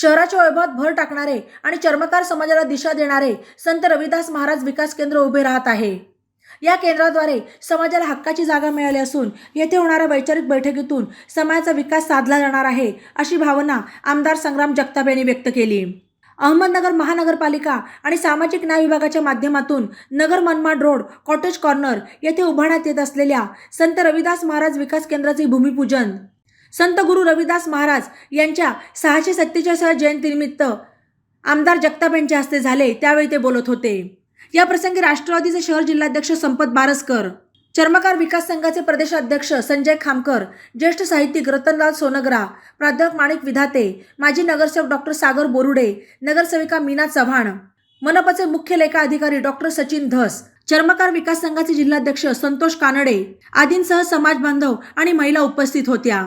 शहराच्या वैभवात भर टाकणारे आणि चर्मकार समाजाला दिशा देणारे संत रविदास महाराज विकास केंद्र उभे राहत आहे. या केंद्राद्वारे समाजाला हक्काची जागा मिळाली असून येथे होणाऱ्या वैचारिक बैठकीतून समाजाचा विकास साधला जाणार आहे अशी भावना आमदार संग्राम जगताप यांनी व्यक्त केली. अहमदनगर महानगरपालिका आणि सामाजिक न्याय विभागाच्या माध्यमातून Nagar Manmad road cottage corner येथे उभारण्यात येत असलेल्या संत रविदास महाराज विकास केंद्राचे भूमिपूजन संत गुरु रविदास महाराज यांच्या सहाशे सत्तेचाळीसाव्या जयंतीनिमित्त आमदार जगताप यांच्या हस्ते झाले त्यावेळी ते बोलत होते. या प्रसंगी राष्ट्रवादीचे शहर जिल्हाध्यक्ष संपत बारसकर चर्मकार विकास संघाचे प्रदेशाध्यक्ष संजय खामकर ज्येष्ठ साहित्यिक रतनलाल सोनगरा प्राध्यापक माणिक विधाते माजी नगरसेवक डॉक्टर सागर बोरुडे नगरसेविका मीना चव्हाण मनपाचे मुख्य लेखा अधिकारी डॉक्टर सचिन धस चर्मकार विकास संघाचे जिल्हाध्यक्ष संतोष कानडे आदींसह समाज बांधव आणि महिला उपस्थित होत्या.